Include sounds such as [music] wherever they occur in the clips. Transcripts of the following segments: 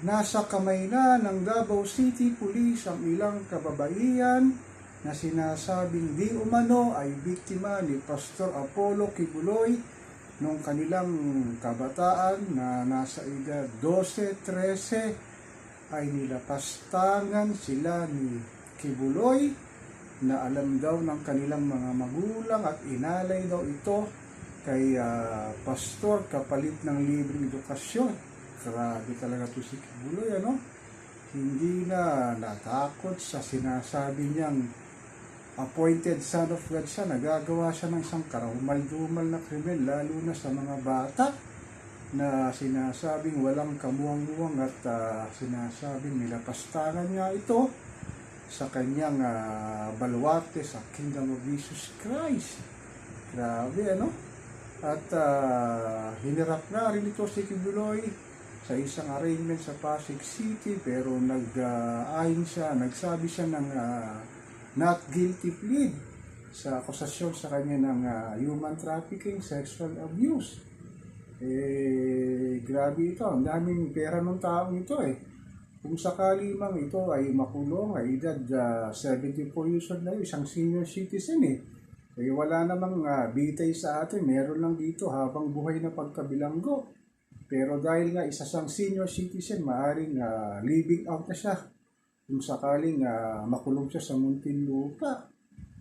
Nasa kamay na ng Davao City Police ang ilang kababaihan na sinasabing di umano ay biktima ni Pastor Apollo Kibuloy nung kanilang kabataan na nasa edad 12-13 ay nilapastangan sila ni Kibuloy na alam daw ng kanilang mga magulang at inalay daw ito kay ah, pastor kapalit ng libreng edukasyon. Grabe talaga to si Kibuloy, ano? Hindi na natakot sa sinasabi niyang appointed son of God siya, nagagawa siya ng isang karahumal-dumal na krimen, lalo na sa mga bata na sinasabing walang kamuang-muwang at ah, sinasabing nilapastangan nga ito sa kanyang ah, baluarte sa Kingdom of Jesus Christ. Grabe, ano? At ah, hinirap nga rin ito si Kibuloy sa isang arraignment sa Pasig City pero nag-ayon siya, nagsabi siya ng ah, not guilty plea sa akusasyon sa kanya ng ah, human trafficking, sexual abuse. Eh, grabe ito. Ang daming pera ng taong ito eh. Kung sakali mang ito ay makulong, ay edad ah, 74 years old na isang senior citizen eh. Eh, wala namang ah, bitay sa atin. Meron lang dito habang buhay na pagkabilanggo. Pero dahil nga isa siyang senior citizen, maaring ah, living out na siya. Kung sakaling ah, makulong siya sa Muntinlupa.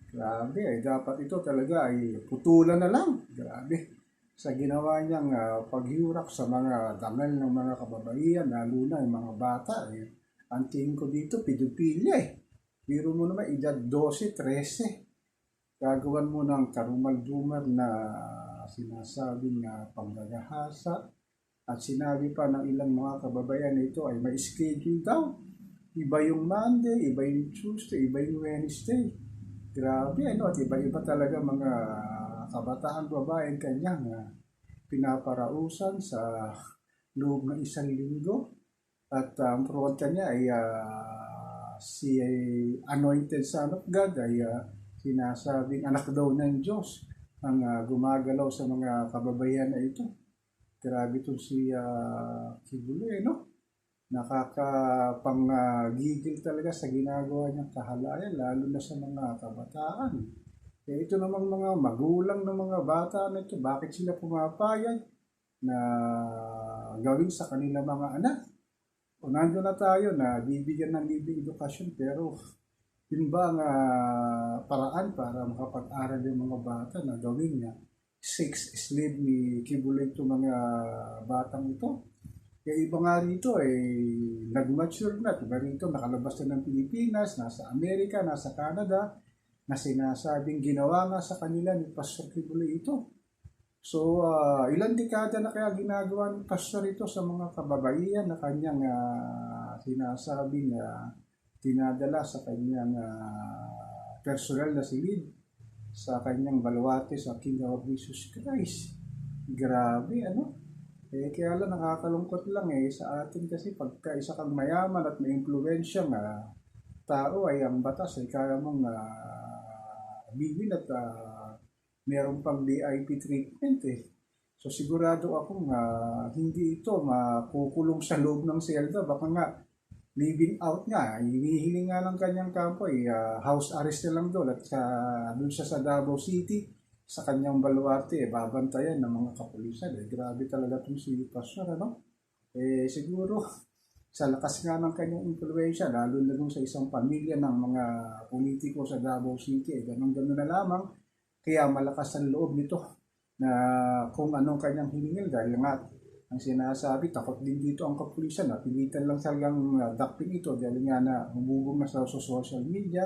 Grabe, eh, dapat ito talaga ay putulan na lang. Grabe. Sa ginawa niyang ah, paghiurak sa mga dangal ng mga kababaihan, lalo na yung mga bata. Eh. Ang tingin ko dito, pedophilia eh. Biro mo naman, edad 12, 13 gagawan mo ng karumal-dumal na sinasabing na panggagahasa at sinabi pa ng ilang mga kababayan ito ay may schedule daw. Iba yung Monday, iba yung Tuesday, iba yung Wednesday. Grabe, ano, at iba-iba talaga mga kabataan babae kanyang uh, pinaparausan sa loob ng isang linggo. At uh, ang pronta niya ay ah, si anointed son of God ay ah, sinasabing anak daw ng Diyos ang ah, gumagalaw sa mga kababayan na ito. Grabe itong si uh, Kibuloy, no? Nakakapang-gigil talaga sa ginagawa niyang kahalayan, lalo na sa mga kabataan. Eh, ito namang mga magulang ng mga bata na ito, bakit sila pumapayag na gawin sa kanila mga anak? O nandun na tayo na bibigyan ng libreng edukasyon, pero yun ba ang ah, paraan para makapag-aral yung mga bata na gawin niya? Six slave ni Kibuloy itong mga batang ito. Kaya iba nga rito eh, nag-mature na. Iba rito, nakalabas na ng Pilipinas, nasa Amerika, nasa Canada, na sinasabing ginawa nga sa kanila ni Pastor Kibuloy ito. So, ah, ilang dekada na kaya ginagawa ni Pastor ito sa mga kababaihan na kanyang ah, sinasabing ah, tinadala sa kanyang ah, personal na silid sa kanyang baluarte sa Kingdom of Jesus Christ. Grabe, ano? Eh, kaya lang nakakalungkot lang eh sa atin kasi pagka isa kang mayaman at may impluensya nga tao ay ang batas ay kaya mong uh, bigin at ah, meron pang VIP treatment eh. So sigurado ako nga hindi ito makukulong sa loob ng selda. Baka nga living out nga. Hinihiling nga ng kanyang kampo eh, ah, house arrest na lang doon at sa, doon siya sa Davao City sa kanyang baluarte, eh, babantayan ng mga kapulisan. Eh, grabe talaga itong si Pastor, ano? Eh, siguro, [laughs] sa lakas nga ng kanyang impluensya, lalo na sa isang pamilya ng mga politiko sa Davao City, eh, ganun-ganun na lamang. Kaya malakas ang loob nito na kung anong kanyang hiningil dahil nga ang sinasabi, takot din dito ang kapulisan. Napilitan lang talagang uh, dakpin ito dahil nga na humubog na sa, social media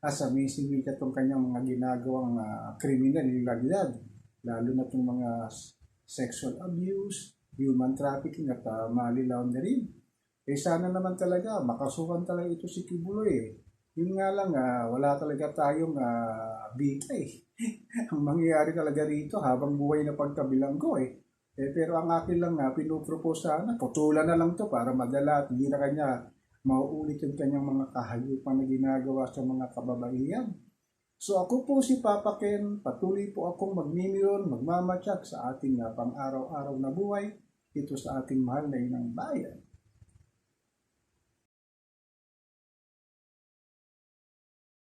at sa media itong kanyang mga ginagawang uh, kriminal, ilegalidad. Lalo na itong mga sexual abuse, human trafficking at uh, money laundering. Eh sana naman talaga, makasuhan talaga ito si Kibuloy eh. Yun nga lang, ah, wala talaga tayong uh, bita eh. ang mangyayari talaga rito habang buhay na pagkabilanggo eh. Eh, pero ang akin lang nga, pinupropose sana, putulan na lang to para madala at hindi na kanya mauulit yung kanyang mga kahayupan na ginagawa sa mga kababaihan. So ako po si Papa Ken, patuloy po akong magmimiyon, magmamatyak sa ating uh, pang-araw-araw na buhay, ito sa ating mahal na inang bayan.